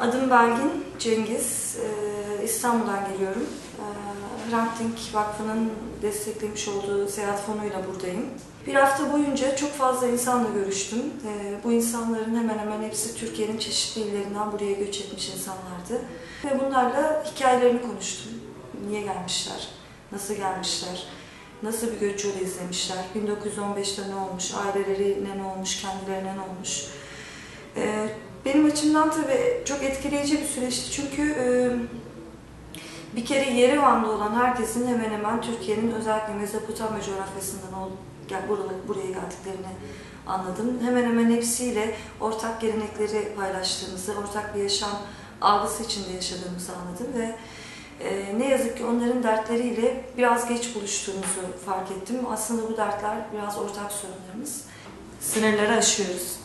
Adım Belgin Cengiz. Ee, İstanbul'dan geliyorum. Ee, Hrant Vakfı'nın desteklemiş olduğu seyahat fonuyla buradayım. Bir hafta boyunca çok fazla insanla görüştüm. Ee, bu insanların hemen hemen hepsi Türkiye'nin çeşitli illerinden buraya göç etmiş insanlardı. Ve bunlarla hikayelerini konuştum. Niye gelmişler? Nasıl gelmişler? Nasıl bir göç yolu izlemişler? 1915'te ne olmuş? Ailelerine ne olmuş? Kendilerine ne olmuş? Benim açımdan tabii çok etkileyici bir süreçti çünkü e, bir kere Yerevan'da olan herkesin hemen hemen Türkiye'nin özellikle Mezopotamya coğrafyasından ol, gel, buraya, buraya geldiklerini anladım. Hemen hemen hepsiyle ortak gelenekleri paylaştığımızı, ortak bir yaşam algısı içinde yaşadığımızı anladım ve e, ne yazık ki onların dertleriyle biraz geç buluştuğumuzu fark ettim. Aslında bu dertler biraz ortak sorunlarımız. Sınırları aşıyoruz.